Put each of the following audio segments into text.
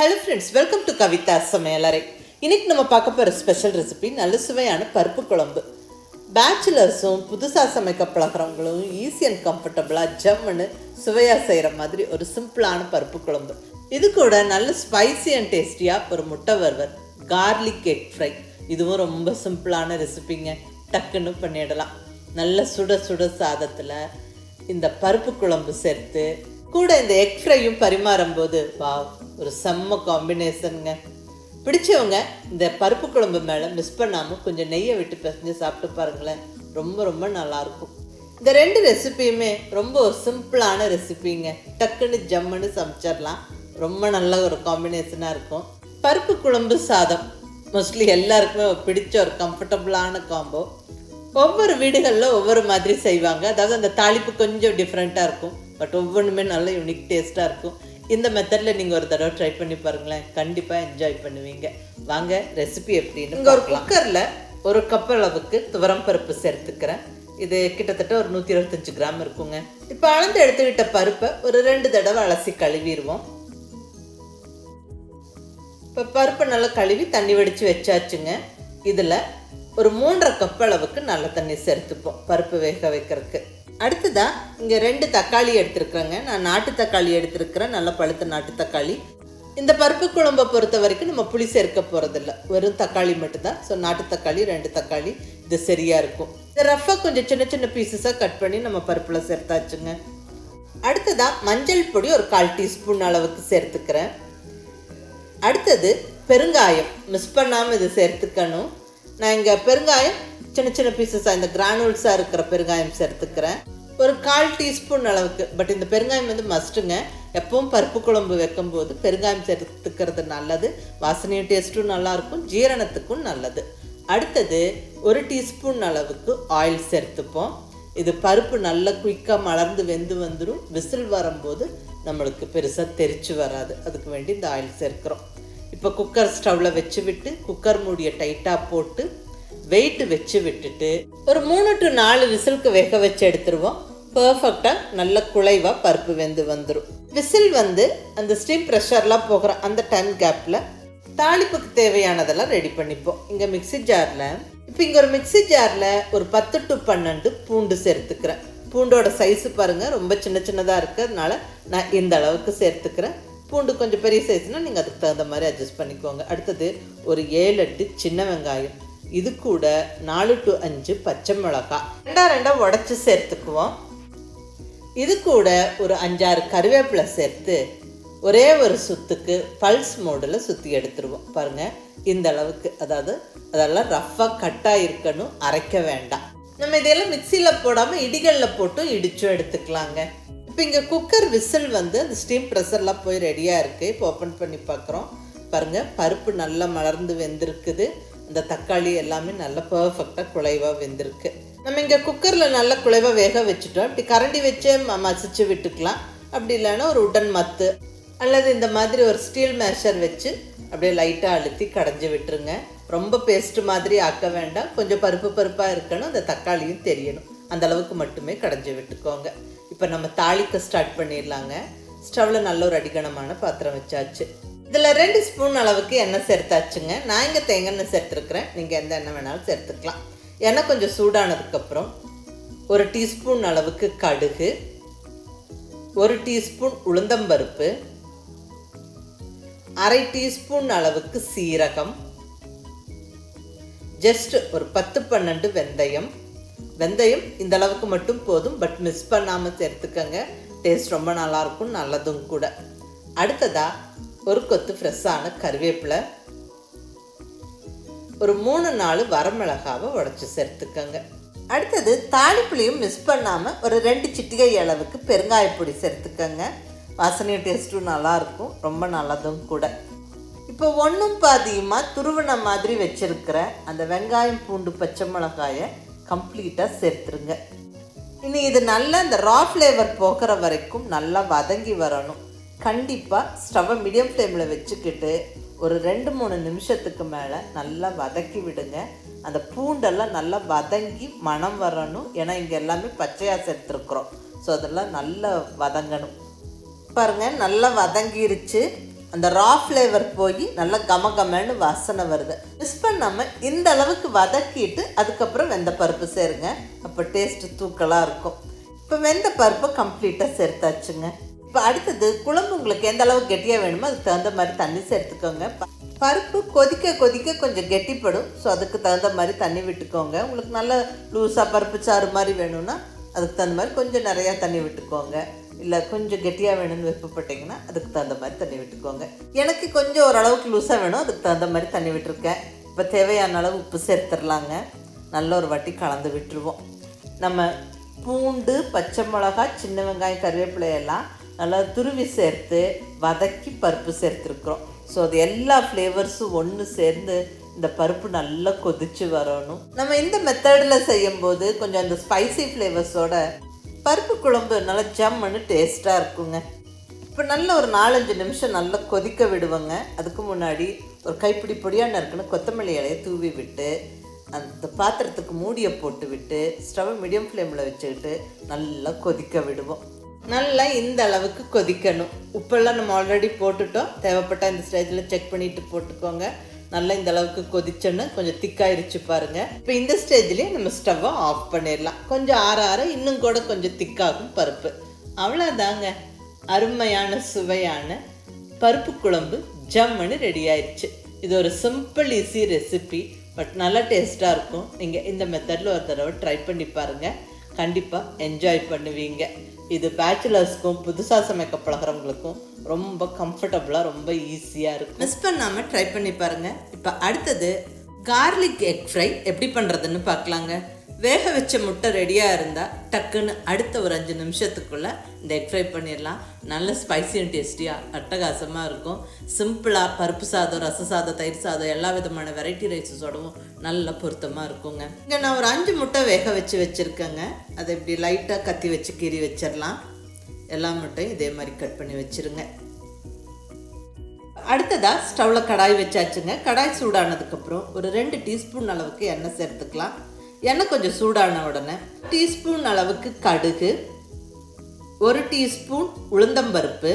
Hello friends welcome to Kavitha சமையலறை இன்றைக்கி நம்ம பார்க்க போகிற ஸ்பெஷல் ரெசிபி நல்ல சுவையான பருப்பு குழம்பு. பேச்சுலர்ஸும் புதுசாக சமைக்க பழகிறவங்களும் ஈஸி அண்ட் கம்ஃபர்டபுளாக ஜம்முன்னு சுவையாக செய்கிற மாதிரி ஒரு சிம்பிளான பருப்பு குழம்பு. இது கூட நல்ல ஸ்பைசி அண்ட் டேஸ்டியாக ஒரு முட்டை வறுவல் கார்லிக் எக் ஃப்ரை இதுவும் ரொம்ப சிம்பிளான ரெசிபிங்க டக்குன்னு பண்ணிடலாம். நல்ல சுட சுட சாதத்தில் இந்த பருப்பு குழம்பு சேர்த்து கூட இந்த எக் ஃப்ரையும் பரிமாறும் போது வா ஒரு செம்ம காம்பினேஷனுங்க பிடிச்சவங்க இந்த பருப்பு குழம்பு மேலே மிஸ் பண்ணாமல் கொஞ்சம் நெய்யை விட்டு பிசைஞ்சு சாப்பிட்டு பாருங்களேன். ரொம்ப ரொம்ப நல்லாயிருக்கும். இந்த ரெண்டு ரெசிபியுமே ரொம்ப சிம்பிளான ரெசிபிங்க டக்குன்னு ஜம்முன்னு சமைச்சிடலாம். ரொம்ப நல்ல ஒரு காம்பினேஷனாக இருக்கும். பருப்பு குழம்பு சாதம். மோஸ்ட்லி எல்லாருக்குமே பிடிச்ச ஒரு கம்ஃபர்டபுளான காம்போ ஒவ்வொரு வீடுகளில் ஒவ்வொரு மாதிரி செய்வாங்க. அதாவது அந்த தாளிப்பு கொஞ்சம் டிஃப்ரெண்ட்டாக இருக்கும். பட் ஒவ்வொன்றுமே நல்ல யூனிக் டேஸ்ட்டாக இருக்கும். இந்த மெத்தடில் நீங்கள் ஒரு தடவை ட்ரை பண்ணி பாருங்களேன். கண்டிப்பாக என்ஜாய் பண்ணுவீங்க. வாங்க ரெசிபி எப்படின்னு இங்கே ஒரு குக்கரில் ஒரு கப் அளவுக்கு துவரம் பருப்பு சேர்த்துக்கிறேன். இது கிட்டத்தட்ட ஒரு நூற்றி இருபத்தஞ்சு கிராம் இருக்குங்க. இப்போ அளந்து எடுத்துக்கிட்ட பருப்பை ஒரு ரெண்டு தடவை அலசி கழுவிடுவோம். இப்போ பருப்பை நல்லா கழுவி தண்ணி வடித்து வச்சாச்சுங்க. இதில் ஒரு மூன்றரை கப் அளவுக்கு நல்ல தண்ணி சேர்த்துப்போம் பருப்பு வேக வைக்கிறதுக்கு. அடுத்ததாக இங்கே ரெண்டு தக்காளி எடுத்துருக்குறேங்க. நான் நாட்டு தக்காளி எடுத்துருக்கிறேன். நல்லா பழுத்த நாட்டு தக்காளி. இந்த பருப்பு குழம்பை பொறுத்த வரைக்கும் நம்ம புளி சேர்க்க போகிறதில்ல வெறும் தக்காளி மட்டும்தான். ஸோ நாட்டு தக்காளி ரெண்டு தக்காளி. இது சரியாக இருக்கும். இந்த ரஃப்பாக கொஞ்சம் சின்ன சின்ன பீசஸாக கட் பண்ணி நம்ம பருப்பில் சேர்த்தாச்சுங்க. அடுத்ததாக மஞ்சள் பொடி ஒரு கால் டீஸ்பூன் அளவுக்கு சேர்த்துக்கிறேன். அடுத்தது பெருங்காயம். மிஸ் பண்ணாமல் இது சேர்த்துக்கணும். நான் இங்கே பெருங்காயம் சின்ன சின்ன பீசஸாக இந்த கிரானுல்ஸாக இருக்கிற பெருங்காயம் சேர்த்துக்கிறேன். ஒரு கால் டீஸ்பூன் அளவுக்கு பட் இந்த பெருங்காயம் வந்து மஸ்ட்டுங்க எப்பவும் பருப்பு குழம்பு வைக்கும்போது பெருங்காயம் சேர்த்துக்கிறது நல்லது. வாசனையும் டேஸ்ட்டும் நல்லாயிருக்கும் ஜீரணத்துக்கும் நல்லது. அடுத்தது ஒரு டீஸ்பூன் அளவுக்கு ஆயில் சேர்த்துப்போம். இது பருப்பு நல்லா குயிக்காக மலர்ந்து வெந்து வந்துடும் விசில் வரும்போது நம்மளுக்கு பெருசாக தெரிச்சு வராது. அதுக்கு வேண்டி இந்த ஆயில் சேர்க்குறோம். இப்போ குக்கர் ஸ்டவ்வில் வச்சு விட்டு குக்கர் மூடியை டைட்டாக போட்டு வெயிட் வச்சு விட்டுட்டு ஒரு மூணு டு நாலு விசிலுக்கு வேக வச்சு எடுத்துருவோம். பர்ஃபெக்டாக நல்ல குழைவாக பருப்பு வெந்து வந்துடும் விசில் வந்து அந்த ஸ்டீம் ப்ரெஷர்லாம் போகிற அந்த டைம் கேப்பில் தாளிப்புக்கு தேவையானதெல்லாம் ரெடி பண்ணிப்போம். இங்கே மிக்ஸி ஜாரில் இப்போ இங்கே ஒரு மிக்ஸி ஜாரில் ஒரு பத்து டு பன்னெண்டு பூண்டு சேர்த்துக்கிறேன். பூண்டோட சைஸு பாருங்கள் ரொம்ப சின்ன சின்னதாக இருக்கிறதுனால நான் இந்த அளவுக்கு சேர்த்துக்கிறேன். பூண்டு கொஞ்சம் பெரிய சைஸ்னால் நீங்கள் அதுக்கு தகுந்த மாதிரி அட்ஜஸ்ட் பண்ணிக்கோங்க. அடுத்தது ஒரு ஏழு எட்டு சின்ன வெங்காயம். இது கூட நாலு டு அஞ்சு பச்சை மிளகாய் ரெண்டா ரெண்டா உடச்சி சேர்த்துக்குவோம். இது கூட ஒரு அஞ்சாறு கருவேப்பிலை சேர்த்து ஒரே ஒரு சுத்துக்கு பல்ஸ் மோடில் சுற்றி எடுத்துருவோம். பாருங்கள் இந்த அளவுக்கு. அதாவது அதெல்லாம் ரஃப்பாக கட்டாக இருக்கணும் அரைக்க வேண்டாம். நம்ம இதெல்லாம் மிக்சியில் போடாமல் இடிகளில் போட்டும் இடிச்சும் எடுத்துக்கலாங்க. இப்போ இங்கே குக்கர் விசில் வந்து அந்த ஸ்டீம் ப்ரெஷர்லாம் போய் ரெடியாக இருக்குது இப்போ ஓப்பன் பண்ணி பார்க்குறோம் பாருங்கள் பருப்பு நல்லா மலர்ந்து வெந்திருக்குது. இந்த தக்காளி எல்லாமே நல்லா பர்ஃபெக்டாக குழைவாக வெந்திருக்கு. நம்ம இங்கே குக்கரில் நல்லா குழைவாக வேக வச்சுட்டோம். இப்படி கரண்டி வச்சே ம மசிச்சு விட்டுக்கலாம். அப்படி இல்லைன்னா ஒரு உடன் மத்து அல்லது இந்த மாதிரி ஒரு ஸ்டீல் மேஷர் வச்சு அப்படியே லைட்டாக அழுத்தி கடைஞ்சி விட்டுருங்க. ரொம்ப பேஸ்ட்டு மாதிரி ஆக்க வேண்டாம். கொஞ்சம் பருப்பு பருப்பாக இருக்கணும். அந்த தக்காளியும் தெரியணும். அந்த அளவுக்கு மட்டுமே கடைஞ்சி விட்டுக்கோங்க. இப்போ நம்ம தாளிக்க ஸ்டார்ட் பண்ணிடலாங்க. ஸ்டவ்வில் நல்ல ஒரு அடிகனமான பாத்திரம் வச்சாச்சு. இதில் ரெண்டு ஸ்பூன் அளவுக்கு எண்ணெய் சேர்த்தாச்சுங்க. நான் இங்கே தேங்காய் எண்ணெய் சேர்த்துருக்குறேன். நீங்கள் எந்த எண்ணெய் வேணாலும் சேர்த்துக்கலாம். எண்ணெய் கொஞ்சம் சூடானதுக்கப்புறம் ஒரு டீஸ்பூன் அளவுக்கு கடுகு ஒரு டீஸ்பூன் உளுந்தம்பருப்பு அரை டீஸ்பூன் அளவுக்கு சீரகம் ஜஸ்ட் ஒரு பத்து பன்னெண்டு வெந்தயம். வெந்தயம் இந்த அளவுக்கு மட்டும் போதும். பட் மிஸ் பண்ணாமல் சேர்த்துக்கங்க. டேஸ்ட் ரொம்ப நல்லாயிருக்கும் நல்லதும் கூட. அடுத்ததாக ஒரு கொத்து ஃப்ரெஷ்ஷான கருவேப்பிலை ஒரு மூணு நாலு வரமிளகாவை உடச்சி சேர்த்துக்கோங்க. அடுத்தது தாளிப்புளியும் மிஸ் பண்ணாமல் ஒரு ரெண்டு சிட்டிகை அளவுக்கு பெருங்காயப்பொடி சேர்த்துக்கோங்க. வாசனையும் டேஸ்ட்டும் நல்லாயிருக்கும் ரொம்ப நல்லதும் கூட. இப்போ ஒன்றும் பாதியுமாக துருவன மாதிரி வச்சுருக்கிற அந்த வெங்காயம் பூண்டு பச்சை மிளகாயை கம்ப்ளீட்டாக சேர்த்துருங்க. இனி இது நல்லா இந்த ரா ஃப்ளேவர் போகிற வரைக்கும் நல்லா வதங்கி வரணும். கண்டிப்பாக ஸ்டவ்வை மீடியம் ஃப்ளேமில் வச்சுக்கிட்டு ஒரு ரெண்டு மூணு நிமிஷத்துக்கு மேலே நல்லா வதக்கி விடுங்க. அந்த பூண்டெல்லாம் நல்லா வதங்கி மணம் வரணும். ஏன்னா இங்கே எல்லாமே பச்சையாக சேர்த்துருக்குறோம் ஸோ அதெல்லாம் நல்லா வதங்கணும். பாருங்கள் நல்லா வதங்கிருச்சு. அந்த ரா ஃப்ளேவர் போய் நல்லா கம கமன்னு வாசனை வருது. மிஸ் பண்ணாமல் இந்த அளவுக்கு வதக்கிட்டு அதுக்கப்புறம் வெந்த பருப்பு சேருங்க. அப்போ டேஸ்ட்டு தூக்கலாக இருக்கும். இப்போ வெந்த பருப்பை கம்ப்ளீட்டாக சேர்த்தாச்சுங்க. இப்போ அடுத்தது குழம்பு உங்களுக்கு எந்த அளவுக்கு கெட்டியாக வேணுமோ அதுக்கு தகுந்த மாதிரி தண்ணி சேர்த்துக்கோங்க. பருப்பு கொதிக்க கொதிக்க கொஞ்சம் கெட்டிப்படும். ஸோ அதுக்கு தகுந்த மாதிரி தண்ணி விட்டுக்கோங்க. உங்களுக்கு நல்ல லூஸாக பருப்பு சாறு மாதிரி வேணும்னா அதுக்கு தகுந்த மாதிரி கொஞ்சம் நிறையா தண்ணி விட்டுக்கோங்க. இல்லை கொஞ்சம் கெட்டியாக வேணும்னு விருப்பப்பட்டீங்கன்னா அதுக்கு தகுந்த மாதிரி தண்ணி விட்டுக்கோங்க. எனக்கு கொஞ்சம் ஓரளவுக்கு லூஸாக வேணும். அதுக்கு தகுந்த மாதிரி தண்ணி விட்டுருக்கேன். இப்போ தேவையான அளவு உப்பு சேர்த்துடலாங்க நல்ல ஒரு வாட்டி கலந்து விட்டுருவோம். நம்ம பூண்டு பச்சை மிளகா சின்ன வெங்காயம் கருவேப்பிலையெல்லாம் நல்லா துருவி சேர்த்து வதக்கி பருப்பு சேர்த்துருக்குறோம். ஸோ அது எல்லா ஃப்ளேவர்ஸும் ஒன்று சேர்ந்து இந்த பருப்பு நல்லா கொதிச்சு வரணும். நம்ம இந்த மெத்தடில் செய்யும்போது கொஞ்சம் அந்த ஸ்பைசி ஃப்ளேவர்ஸோட பருப்பு குழம்பு நல்லா ஜம்முன்னு டேஸ்ட்டாக இருக்குங்க. இப்போ நல்ல ஒரு நாலஞ்சு நிமிஷம் நல்லா கொதிக்க விடுவோங்க. அதுக்கு முன்னாடி ஒரு கைப்பிடி பொடியாக இருக்குன்னு கொத்தமல்லி இலையை தூவி விட்டு அந்த பாத்திரத்துக்கு மூடியை போட்டு விட்டு ஸ்டவ் மீடியம் ஃப்ளேமில் வச்சுக்கிட்டு நல்லா கொதிக்க விடுவோம். நல்லா இந்த அளவுக்கு கொதிக்கணும். உப்பெல்லாம் நம்ம ஆல்ரெடி போட்டுட்டோம். தேவைப்பட்ட இந்த ஸ்டேஜில் செக் பண்ணிட்டு போட்டுக்கோங்க. நல்லா இந்த அளவுக்கு கொதிச்சோன்னு கொஞ்சம் திக்காயிருச்சு பாருங்க. இப்போ இந்த ஸ்டேஜ்லேயே நம்ம ஸ்டவ்வை ஆஃப் பண்ணிடலாம். கொஞ்சம் ஆற ஆற இன்னும் கூட கொஞ்சம் திக்காகும் பருப்பு. அவ்வளோதாங்க அருமையான சுவையான பருப்பு குழம்பு ஜம்முன்னு ரெடி ஆயிடுச்சு இது ஒரு சிம்பிள் ஈஸி ரெசிபி பட் நல்லா டேஸ்ட்டாக இருக்கும். நீங்கள் இந்த மெத்தடில் ஒரு தடவை ட்ரை பண்ணி பாருங்கள் கண்டிப்பாக என்ஜாய் பண்ணுவீங்க. இது பேச்சுலர்ஸ்க்கும் புதுசாக சமைக்க பழகிறவங்களுக்கும் ரொம்ப கம்ஃபர்டபுளாக ரொம்ப ஈஸியாக இருக்கும். மிஸ் பண்ணாமல் ட்ரை பண்ணி பாருங்கள் இப்போ அடுத்தது கார்லிக் எக் ஃப்ரை எப்படி பண்ணுறதுன்னு பார்க்கலாங்க. வேக வச்ச முட்டை ரெடியாக இருந்தால் டக்குன்னு அடுத்த ஒரு அஞ்சு நிமிஷத்துக்குள்ளே இந்த எக் ஃப்ரை பண்ணிடலாம். நல்ல ஸ்பைசி அண்ட் டேஸ்டியாக அட்டகாசமாக இருக்கும். சிம்பிளாக பருப்பு சாதம் ரச சாதம் தயிர் சாதம் எல்லா விதமான வெரைட்டி ரைஸஸோடவும் நல்ல பொருத்தமாக இருக்குங்க. இங்கே நான் ஒரு அஞ்சு முட்டை வேக வச்சு வச்சுருக்கேங்க. அதை இப்படி லைட்டாக கத்தி வச்சு கீறி வச்சிடலாம். எல்லா முட்டையும் இதே மாதிரி கட் பண்ணி வச்சுருங்க. அடுத்ததாக ஸ்டவ்வில் கடாய் வச்சாச்சுங்க. கடாய் சூடானதுக்கப்புறம் ஒரு ரெண்டு டீஸ்பூன் அளவுக்கு எண்ணெய் சேர்த்துக்கலாம். எண்ணெய் கொஞ்சம் சூடான உடனே டீஸ்பூன் அளவுக்கு கடுகு ஒரு டீஸ்பூன் உளுந்தம்பருப்பு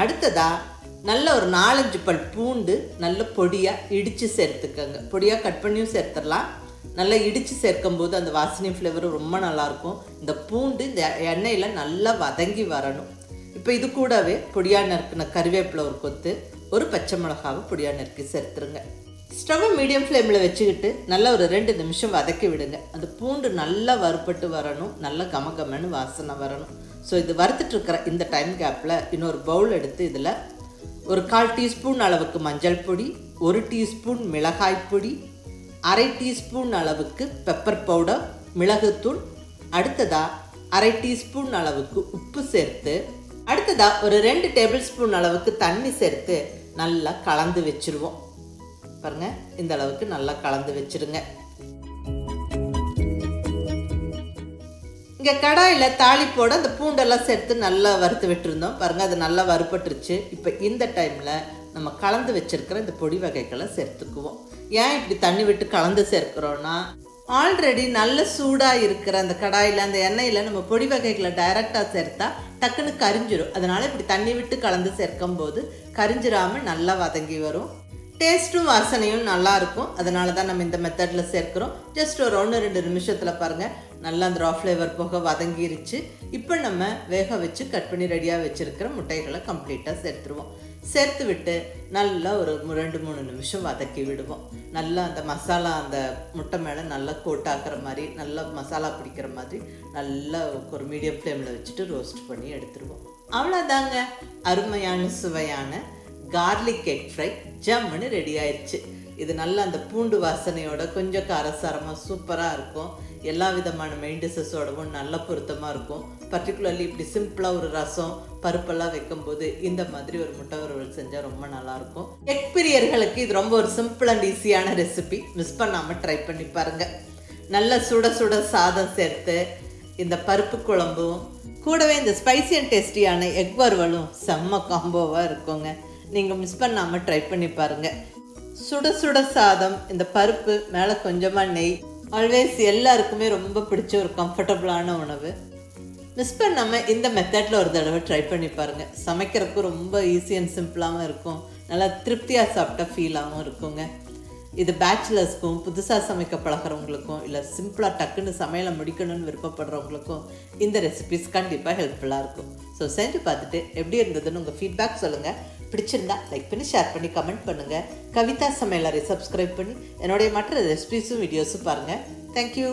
அடுத்ததாக நல்ல ஒரு நாலஞ்சு பல் பூண்டு நல்ல பொடியாக இடித்து சேர்த்துக்கோங்க. பொடியாக கட் பண்ணியும் சேர்த்துடலாம். நல்லா இடித்து சேர்க்கும்போது அந்த வாசனை ஃப்ளேவரும் ரொம்ப நல்லாயிருக்கும். இந்த பூண்டு இந்த எண்ணெயில் நல்லா வதங்கி வரணும். இப்போ இது கூடவே பொடியாக நறுக்கின கருவேப்பிலை ஒரு கொத்து ஒரு பச்சை மிளகாவை பொடியாக நறுக்கி சேர்த்துருங்க. ஸ்டவ் மீடியம் ஃப்ளேமில் வச்சுக்கிட்டு நல்லா ஒரு ரெண்டு நிமிஷம் வதக்கி விடுங்க. அந்த பூண்டு நல்லா வறுபட்டு வரணும். நல்லா கமகமன்னு வாசனை வரணும். ஸோ இது வறுத்துட்டு இருக்கிற இந்த டைம் கேப்பில் இன்னொரு பவுல் எடுத்து இதில் ஒரு கால் டீஸ்பூன் அளவுக்கு மஞ்சள் பொடி ஒரு டீஸ்பூன் மிளகாய் பொடி அரை டீஸ்பூன் அளவுக்கு பெப்பர் பவுடர் மிளகுத்தூள் அடுத்ததாக அரை டீஸ்பூன் அளவுக்கு உப்பு சேர்த்து அடுத்ததாக ஒரு ரெண்டு டேபிள் ஸ்பூன் அளவுக்கு தண்ணி சேர்த்து நல்லா கலந்து வச்சிருவோம். பாருங்க. இந்த அளவுக்கு நல்லா கலந்து வச்சிருங்க. இங்கே கடாயில் தாளிப்போட அந்த பூண்டெல்லாம் சேர்த்து நல்லா வறுத்து விட்டுருந்தோம். பாருங்கள் அது நல்லா வறுப்பட்டுருச்சு இப்போ இந்த டைமில் நம்ம கலந்து வச்சிருக்கிற இந்த பொடி வகைகளை சேர்த்துக்குவோம். ஏன் இப்படி தண்ணி விட்டு கலந்து சேர்க்குறோன்னா ஆல்ரெடி நல்ல சூடாக இருக்கிற அந்த கடாயில் அந்த எண்ணெயில் நம்ம பொடி வகைகளை டைரெக்டாக சேர்த்தா டக்குன்னு கரிஞ்சிடும் அதனால் இப்படி தண்ணி விட்டு கலந்து சேர்க்கும் போது கரிஞ்சிராமல் நல்லா வதங்கி வரும். டேஸ்ட்டும் வாசனையும் நல்லாயிருக்கும். அதனால தான் நம்ம இந்த மெத்தடில் சேர்க்குறோம். ஜஸ்ட் ஒரு ஒன்று ரெண்டு நிமிஷத்தில் பாருங்கள் நல்லா அந்த ரா ஃப்ளேவர் போக வதங்கிருச்சு. இப்போ நம்ம வேக வச்சு கட் பண்ணி ரெடியாக வச்சுருக்கிற முட்டைகளை கம்ப்ளீட்டாக சேர்த்துருவோம். சேர்த்து விட்டு நல்லா ஒரு ரெண்டு மூணு நிமிஷம் வதக்கி விடுவோம். நல்லா அந்த மசாலா அந்த முட்டை மேலே நல்லா கோட்டாக்குற மாதிரி நல்லா மசாலா பிடிக்கிற மாதிரி நல்லா ஒரு மீடியம் ஃப்ளேமில் வச்சுட்டு ரோஸ்ட் பண்ணி எடுத்துருவோம். அவ்வளோதாங்க அருமையான சுவையான கார்லிக் எக் ஃப்ரை ஜம்முன்னு ரெடி ஆயிடுச்சு இது நல்லா அந்த பூண்டு வாசனையோட கொஞ்சம் காரசாரமாக சூப்பராக இருக்கும். எல்லா விதமான மெயின் டிஷ்ஷஸோடவும் நல்ல பொருத்தமாக இருக்கும். பர்டிகுலர்லி இப்படி சிம்பிளாக ஒரு ரசம் பருப்பெல்லாம் வைக்கும்போது இந்த மாதிரி ஒரு முட்டை வறுவல் செஞ்சால் ரொம்ப நல்லாயிருக்கும் எக் பிரியர்களுக்கு இது ரொம்ப ஒரு சிம்பிள் அண்ட் ஈஸியான ரெசிபி மிஸ் பண்ணாமல் ட்ரை பண்ணி பாருங்கள் நல்ல சுட சுட சாதம் சேர்த்து இந்த பருப்பு குழம்பும் கூடவே இந்த ஸ்பைசி அண்ட் டேஸ்டியான எக் வறுவலும் செம்ம காம்போவாக இருக்குங்க. நீங்கள் மிஸ் பண்ணாமல் ட்ரை பண்ணி பாருங்கள் சுட சுட சாதம் இந்த பருப்பு மேலே கொஞ்சமாக நெய். ஆல்வேஸ் எல்லாருக்குமே ரொம்ப பிடிச்ச ஒரு கம்ஃபர்டபுளான உணவு. மிஸ் பண்ணாமல் இந்த மெத்தடில் ஒரு தடவை ட்ரை பண்ணி பாருங்கள் சமைக்கிறதுக்கும் ரொம்ப ஈஸி அண்ட் சிம்பிளாகவும் இருக்கும். நல்லா திருப்தியாக சாப்பிட்டா ஃபீலாகவும் இருக்குங்க. இது பேச்சுலர்ஸ்க்கும் புதுசாக சமைக்க பழகிறவங்களுக்கும் இல்லை சிம்பிளாக டக்குன்னு சமையலை முடிக்கணும்னு விருப்பப்படுறவங்களுக்கும் இந்த ரெசிபிஸ் கண்டிப்பாக ஹெல்ப்ஃபுல்லாக இருக்கும். ஸோ செஞ்சு பார்த்துட்டு எப்படி இருந்ததுன்னு உங்கள் ஃபீட்பேக் சொல்லுங்கள் பிடிச்சிருந்தா லைக் பண்ணி ஷேர் பண்ணி கமெண்ட் பண்ணுங்கள் கவிதா சமையலரை சப்ஸ்கிரைப் பண்ணி என்னுடைய மற்ற ரெசிபிஸும் வீடியோஸும் பாருங்கள் தேங்க்யூ